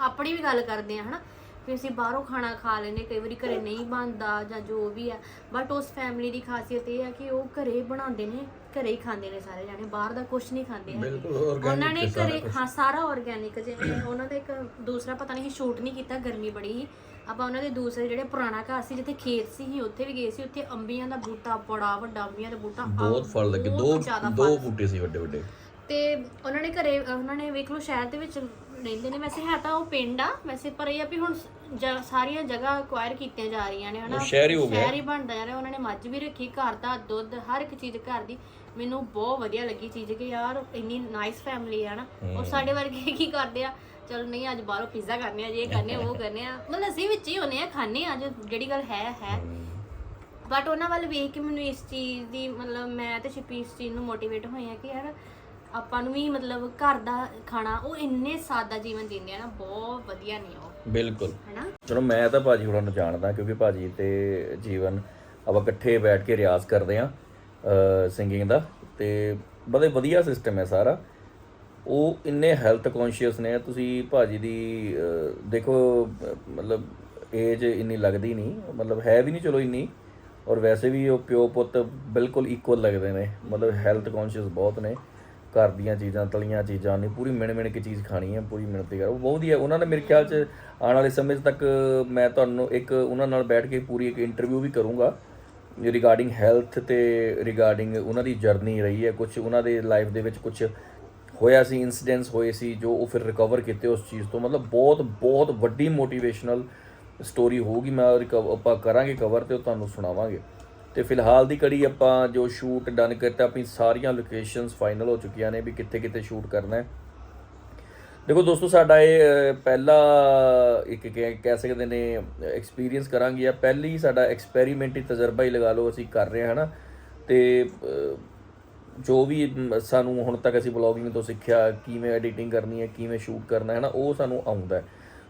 S2: ਆਪਣੀ ਵੀ ਗੱਲ ਕਰਦੇ ਆ ਹਨਾ? ਵੀ ਅਸੀਂ ਬਾਹਰੋਂ ਖਾਣਾ ਖਾ ਲੈਂਦੇ ਕਈ ਵਾਰੀ ਘਰੇ ਨਹੀਂ ਬਣਦਾ ਜਾਂ ਜੋ ਵੀ ਆ ਬਟ ਉਸ ਫੈਮਿਲੀ ਦੀ ਖਾਸੀਅਤ ਇਹ ਆ ਕਿ ਉਹ ਘਰੇ ਬਣਾਉਂਦੇ ਨੇ। ਘਰੇ ਹੀ ਖਾਂਦੇ ਨੇ ਸਾਰੇ ਜਾਣੇ ਬਾਹਰ ਦਾ ਕੁਝ ਨਹੀਂ ਖਾਂਦੇ ਹੈਗੇ।
S1: ਬਿਲਕੁਲ organic
S2: ਉਹਨਾਂ ਨੇ
S1: ਸਾਰਾ
S2: ਘਰੇ ਹਾਂ ਸਾਰਾ ਆਰਗੈਨਿਕ ਜਿਵੇਂ ਉਹਨਾਂ ਦਾ ਇੱਕ ਦੂਸਰਾ ਪਤਾ ਨਹੀਂ ਸ਼ੂਟ ਨਹੀਂ ਕੀਤਾ ਗਰਮੀ ਬੜੀ ਸੀ। ਆਪਾਂ ਉਹਨਾਂ ਦੇ ਦੂਸਰੇ ਜਿਹੜੇ ਪੁਰਾਣਾ ਘਰ ਸੀ ਜਿੱਥੇ ਖੇਤ ਸੀ ਅਸੀਂ ਉੱਥੇ ਵੀ ਗਏ ਸੀ ਉੱਥੇ ਅੰਬੀਆਂ ਦਾ ਬੂਟਾ ਬੜਾ ਵੱਡਾ ਅੰਬੀਆਂ ਦਾ ਬੂਟਾ
S1: ਬਹੁਤ ਫਲ ਲੱਗੇ ਦੋ
S2: ਜ਼ਿਆਦਾ
S1: ਦੋ
S2: ਫਲ।
S1: ਬੂਟੇ ਸੀ ਵੱਡੇ ਵੱਡੇ
S2: ਤੇ ਉਹਨਾਂ ਨੇ ਘਰੇ ਉਹਨਾਂ ਨੇ ਵੇਖ ਲਓ ਸ਼ਹਿਰ ਦੇ ਵਿੱਚ ਰਹਿੰਦੇ ਨੇ। ਵੈਸੇ ਹੈ ਤਾਂ ਉਹ ਪਿੰਡ ਆ। ਵੈਸੇ ਪਰ ਇਹ ਆ ਵੀ ਹੁਣ ਜ- ਸਾਰੀਆਂ ਜਗ੍ਹਾ ਅਕਵਾਇਰ ਕੀਤੀਆਂ ਜਾ ਰਹੀਆਂ ਨੇ ਹਨਾ?
S1: ਉਹ ਸ਼ਹਿਰ ਹੀ ਹੋ ਗਿਆ।
S2: ਸ਼ਹਿਰ ਹੀ ਬਣਦਾ ਜਾ ਰਿਹਾ ਉਹਨਾਂ ਨੇ ਮੱਝ ਵੀ ਰੱਖੀ ਘਰ ਦਾ ਦੁੱਧ ਹਰ ਇੱਕ ਚੀਜ਼ ਘਰ ਦੀ। ਮੈਨੂੰ ਬਹੁਤ ਵਧੀਆ ਲੱਗੀ ਚੀਜ਼ ਕਿ ਯਾਰ ਇੰਨੀ ਨਾਈਸ ਫੈਮਿਲੀ ਆ ਨਾ ਔਰ ਸਾਡੇ ਵਰਗੇ ਕੀ ਕਰਦੇ ਆ? ਚਲੋ ਨਹੀਂ ਅੱਜ ਬਾਹਰੋਂ ਪੀਜ਼ਾ ਕਰਨੇ ਆ ਜੇ ਕਰਨੇ ਆ, ਉਹ ਕਰਨੇ ਆ। ਮਤਲਬ ਅਸੀਂ ਵਿੱਚ ਹੀ ਹੁੰਨੇ ਆ ਖਾਣੇ ਆ ਜੋ ਜਿਹੜੀ ਗੱਲ ਹੈ ਹੈ। ਬਟ ਉਹਨਾਂ ਵੱਲ ਵੇਖ ਕੇ ਮੈਨੂੰ ਇਸ ਚੀਜ਼ ਦੀ ਮਤਲਬ ਮੈਂ ਤੇ ਸ਼ਿਪੀ ਇਸ ਚੀਜ਼ ਨੂੰ ਮੋਟੀਵੇਟ ਹੋਏ ਆ ਕਿ ਯਾਰ ਆਪਾਂ ਨੂੰ ਵੀ ਮਤਲਬ ਘਰ ਦਾ ਖਾਣਾ ਉਹ ਇੰਨੇ ਸਾਦਾ ਜੀਵਨ ਜੀਂਦੇ ਆ ਨਾ ਬਹੁਤ ਵਧੀਆ ਨਹੀਂ ਉਹ।
S1: ਬਿਲਕੁਲ।
S2: ਹੈਨਾ?
S1: ਚਲੋ ਮੈਂ ਤਾਂ ਭਾਜੀ ਹੁਣਾਂ ਨੂੰ ਜਾਣਦਾ ਕਿਉਂਕਿ ਭਾਜੀ ਤੇ ਜੀਵਨ ਆਪਾਂ ਇਕੱਠੇ ਬੈਠ ਕੇ ਰਿਆਜ਼ ਕਰਦੇ ਆ ਸਿੰਗਿੰਗ ਦਾ ਤੇ ਬੜੇ ਵਧੀਆ ਸਿਸਟਮ ਹੈ ਸਾਰਾ। ਉਹ ਇੰਨੇ ਹੈਲਥ ਕੌਨਸ਼ੀਅਸ ਨੇ ਤੁਸੀਂ ਭਾਜੀ ਦੀ ਦੇਖੋ ਮਤਲਬ ਏਜ ਇੰਨੀ ਲੱਗਦੀ ਨਹੀਂ ਮਤਲਬ ਹੈ ਵੀ ਨਹੀਂ ਚਲੋ ਇੰਨੀ ਔਰ ਵੈਸੇ ਵੀ ਉਹ ਪਿਓ ਪੁੱਤ ਬਿਲਕੁਲ ਇਕੁਅਲ ਲੱਗਦੇ ਨੇ ਮਤਲਬ ਹੈਲਥ ਕੌਨਸ਼ੀਅਸ ਬਹੁਤ ਨੇ। ਘਰ ਦੀਆਂ ਚੀਜ਼ਾਂ, ਤਲੀਆਂ ਚੀਜ਼ਾਂ ਨਹੀਂ ਪੂਰੀ ਮਿਣ ਮਿਣ ਕੇ ਚੀਜ਼ ਖਾਣੀ ਹੈ, ਪੂਰੀ ਮਿਹਨਤ ਕਰ ਉਹ ਬਹੁਤ ਵਧੀਆ ਉਹਨਾਂ ਨੇ ਮੇਰੇ ਖਿਆਲ 'ਚ ਆਉਣ ਵਾਲੇ ਸਮੇਂ 'ਚ ਤੱਕ ਮੈਂ ਤੁਹਾਨੂੰ ਇੱਕ ਉਹਨਾਂ ਨਾਲ ਬੈਠ ਕੇ ਪੂਰੀ ਇੱਕ ਇੰਟਰਵਿਊ ਵੀ ਕਰੂੰਗਾ। ਰਿਗਾਰਡਿੰਗ ਹੈਲਥ ਤੇ ਰਿਗਾਰਡਿੰਗ ਉਹਨਾਂ ਦੀ ਜਰਨੀ ਰਹੀ ਹੈ। ਕੁਝ ਉਹਨਾਂ ਦੇ ਲਾਈਫ ਦੇ ਵਿੱਚ ਕੁਝ ਹੋਇਆ ਸੀ ਇਨਸੀਡੈਂਟਸ ਹੋਏ ਸੀ, ਜੋ ਉਹ ਫਿਰ ਰਿਕਵਰ ਕੀਤੇ ਉਸ ਚੀਜ਼ ਤੋਂ। ਮਤਲਬ ਬਹੁਤ ਬਹੁਤ ਵੱਡੀ ਮੋਟੀਵੇਸ਼ਨਲ ਸਟੋਰੀ ਹੋਊਗੀ। ਮੈਂ ਰਿਕਵ ਆਪਾਂ ਕਰਾਂਗੇ ਕਵਰ ਤੇ ਉਹ ਤੁਹਾਨੂੰ ਸੁਣਾਵਾਂਗੇ। ਤੇ ਫਿਲਹਾਲ ਦੀ ਕੜੀ ਆਪਾਂ ਜੋ ਸ਼ੂਟ ਡਨ ਕਰਤਾ ਆਪਣੀ ਸਾਰੀਆਂ ਲੋਕੇਸ਼ਨਸ ਫਾਈਨਲ ਹੋ ਚੁੱਕੀਆਂ ਨੇ ਵੀ ਕਿੱਥੇ ਕਿੱਥੇ ਸ਼ੂਟ ਕਰਨਾ ਹੈ। ਦੇਖੋ ਦੋਸਤੋ ਸਾਡਾ ਇਹ ਪਹਿਲਾ ਇੱਕ ਕਹਿ ਕਹਿ ਸਕਦੇ ਨੇ ਐਕਸਪੀਰੀਅੰਸ ਕਰਾਂਗੇ ਆ ਪਹਿਲੀ ਸਾਡਾ ਐਕਸਪੈਰੀਮੈਂਟੀ ਤਜਰਬਾ ਹੀ ਲਗਾ ਲਓ ਅਸੀਂ ਕਰ ਰਹੇ ਹਾਂ ਹਨਾ? ਤੇ ਅਹ, ਜੋ ਵੀ ਸਾਨੂੰ ਹੁਣ ਤੱਕ ਅਸੀਂ ਵਲੌਗਿੰਗ ਤੋਂ ਸਿੱਖਿਆ ਕਿਵੇਂ ਐਡੀਟਿੰਗ ਕਰਨੀ ਹੈ ਕਿਵੇਂ ਸ਼ੂਟ ਕਰਨਾ ਹੈ ਨਾ ਉਹ ਸਾਨੂੰ ਆਉਂਦਾ ਹੈ।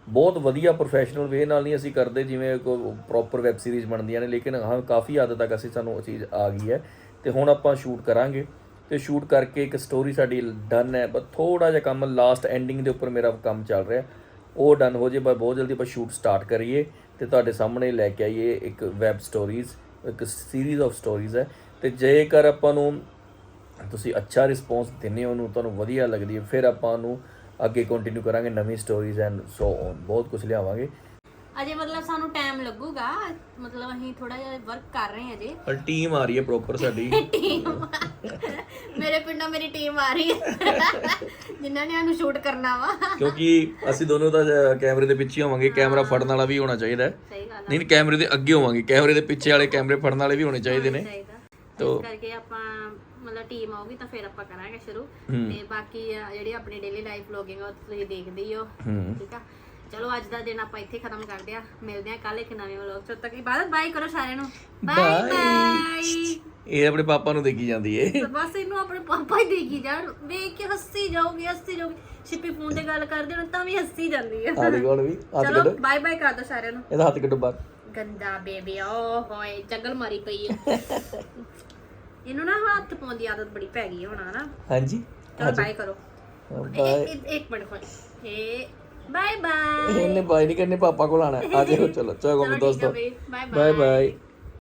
S1: ਬਹੁਤ ਵਧੀਆ ਪ੍ਰੋਫੈਸ਼ਨਲ ਵੇ ਨਾਲ ਨਹੀਂ ਅਸੀਂ ਕਰਦੇ, ਜਿਵੇਂ ਕੋਈ ਪ੍ਰੋਪਰ ਵੈਬ ਸੀਰੀਜ਼ ਬਣਦੀਆਂ ਨੇ, ਲੇਕਿਨ ਹਾਂ, ਕਾਫੀ ਹੱਦ ਤੱਕ ਅਸੀਂ ਸਾਨੂੰ ਉਹ ਚੀਜ਼ ਆ ਗਈ ਹੈ। ਤੇ ਹੁਣ ਆਪਾਂ ਸ਼ੂਟ ਕਰਾਂਗੇ। ਤੇ ਸ਼ੂਟ ਕਰਕੇ ਇੱਕ ਸਟੋਰੀ ਸਾਡੀ ਡਨ ਹੈ, ਬਸ ਥੋੜਾ ਜਿਹਾ ਕੰਮ ਲਾਸਟ ਐਂਡਿੰਗ ਦੇ ਉੱਪਰ ਮੇਰਾ ਕੰਮ ਚੱਲ ਰਿਹਾ। ਉਹ ਡਨ ਹੋ ਜੇ, ਬਸ ਬਹੁਤ ਜਲਦੀ ਆਪਾਂ ਸ਼ੂਟ ਸਟਾਰਟ ਕਰੀਏ ਤੇ ਤੁਹਾਡੇ ਸਾਹਮਣੇ ਲੈ ਕੇ ਆਈਏ ਇੱਕ ਵੈਬ ਸਟੋਰੀਜ਼ ਇੱਕ ਸੀਰੀਜ਼ ਆਫ ਸਟੋਰੀਜ਼ ਹੈ। ਤੇ ਜੇਕਰ ਆਪਾਂ ਨੂੰ ਤੁਸੀਂ ਅੱਛਾ ਰਿਸਪੌਂਸ ਦਿੰਦੇ ਹੋ, ਉਹਨੂੰ ਤੁਹਾਨੂੰ ਵਧੀਆ ਲੱਗਦੀ ਹੈ, ਫਿਰ ਆਪਾਂ ਉਹਨੂੰ ਅੱਗੇ ਕੰਟੀਨਿਊ ਕਰਾਂਗੇ ਨਵੀਂ ਸਟੋਰੀਜ਼ ਐਂਡ ਸੋ ਔਨ ਬਹੁਤ ਕੁਝ ਲਿਆਵਾਂਗੇ।
S2: ਅਜੇ ਮਤਲਬ ਸਾਨੂੰ ਟਾਈਮ ਲੱਗੂਗਾ। ਮਤਲਬ ਅਸੀਂ ਥੋੜਾ ਜਿਹਾ ਵਰਕ ਕਰ ਰਹੇ ਹਾਂ ਅਜੇ।
S1: ਪਰ ਟੀਮ ਆ ਰਹੀ ਹੈ ਪ੍ਰੋਪਰ ਸਾਡੀ।
S2: ਟੀਮ ਮੇਰੇ ਪਿੰਡੋਂ ਮੇਰੀ ਟੀਮ ਆ ਰਹੀ ਹੈ। ਜਿਨ੍ਹਾਂ ਨੇ ਸਾਨੂੰ ਸ਼ੂਟ ਕਰਨਾ ਵਾ।
S1: ਕਿਉਂਕਿ ਅਸੀਂ ਦੋਨੋਂ ਤਾਂ ਕੈਮਰੇ ਦੇ ਪਿੱਛੇ ਹੋਵਾਂਗੇ। ਕੈਮਰਾ ਫੜਨ ਵਾਲਾ ਵੀ ਹੋਣਾ ਚਾਹੀਦਾ ਹੈ।
S2: ਸਹੀ ਗੱਲ
S1: ਨਹੀਂ ਕੈਮਰੇ ਦੇ ਅੱਗੇ ਹੋਵਾਂਗੇ। ਕੈਮਰੇ ਦੇ ਪਿੱਛੇ ਵਾਲੇ ਕੈਮਰੇ ਫੜਨ ਵਾਲੇ ਵੀ ਹੋਣੇ ਚਾਹੀਦੇ ਨੇ।
S2: ਚਾਹੀਦਾ
S1: ਤੋ-
S2: ਕਰਕੇ ਆਪਾਂ ਮਤਲਬ ਟੀਮ ਆਊਗੀ ਤਾਂ ਫਿਰ ਆਪਾਂ ਕਰਾਂਗੇ ਸ਼ੁਰੂ। ਤੇ ਬਾਕੀ ਜਿਹੜੀ ਆਪਣੀ ਡੇਲੀ ਲਾਈਫ ਵਲੋਗਿੰਗ ਉਹ ਤੁਸੀਂ ਦੇਖਦੇ ਹੀ ਹੋ।
S1: ਹੂੰ।
S2: ਠੀਕ ਆ? ਚਲੋ ਅੱਜ ਦਾ ਦਿਨ ਆਪਾਂ ਇੱਥੇ ਖਤਮ ਕਰਦੇ ਆ ਮਿਲਦੇ ਆ ਕੱਲ ਇੱਕ ਨਵੇਂ ਵਲੋਗ ਚ। ਤੱਕ ਇਬਾਦਤ ਬਾਈ ਕਰੋ ਸਾਰਿਆਂ ਨੂੰ। ਬਾਏ ਬਾਏ
S1: ਇਹ ਆਪਣੇ ਪਾਪਾ ਨੂੰ ਦੇਖੀ ਜਾਂਦੀ ਏ।
S2: ਬਸ ਇਹਨੂੰ ਆਪਣੇ ਪਾਪਾ ਹੀ ਦੇਖੀ ਜਾਣ। ਵੇਖ ਕੇ ਹੱਸੀ ਜਾਓਗੇ ਹੱਸੀ ਜਾਓਗੇ ਛਿੱਪੀ ਫੋਨ ਤੇ ਗੱਲ ਕਰਦੇ ਹੁਣ ਤਾਂ ਵੀ ਹੱਸੀ ਜਾਂਦੀ ਆ।
S1: ਆ ਦੇਖੋ ਹੁਣ ਵੀ ਹੱਥ
S2: ਚਲੋ
S1: ਕੱਢੋ
S2: ਬਾਏ ਬਾਏ ਕਰ ਦੋ ਸਾਰਿਆਂ ਨੂੰ।
S1: ਇਹਦਾ ਹੱਥ ਕੱਢੋ ਬਾਹਰ।
S2: ਗੰਦਾ ਬੇਬੀ ਓ ਹੋਏ ਜੰਗਲ ਮਾਰੀ ਪਈ ਆ ਇਹਨੂੰ ਨਾ ਹੱਥ ਪਾਉਣ ਦੀ ਆਦਤ ਬੜੀ ਪੈ ਗਈ ਹੁਣ ਹਨਾ?
S1: ਹਾਂਜੀ।
S2: ਚਲੋ ਬਾਏ ਕਰੋ।
S1: ਬਾਏ
S2: ਇੱਕ ਮਿੰਟ ਖੋਲ ਏ ਬਾਏ ਬਾਏ
S1: ਇਹਨੇ ਬਾਈ ਨਹੀਂ ਕਰਨੇ ਪਾਪਾ ਕੋਲ ਆਣਾ ਆ ਜਾਓ ਚਲੋ ਚਲੋ ਦੋਸਤੋ।
S2: Bye
S1: bye bye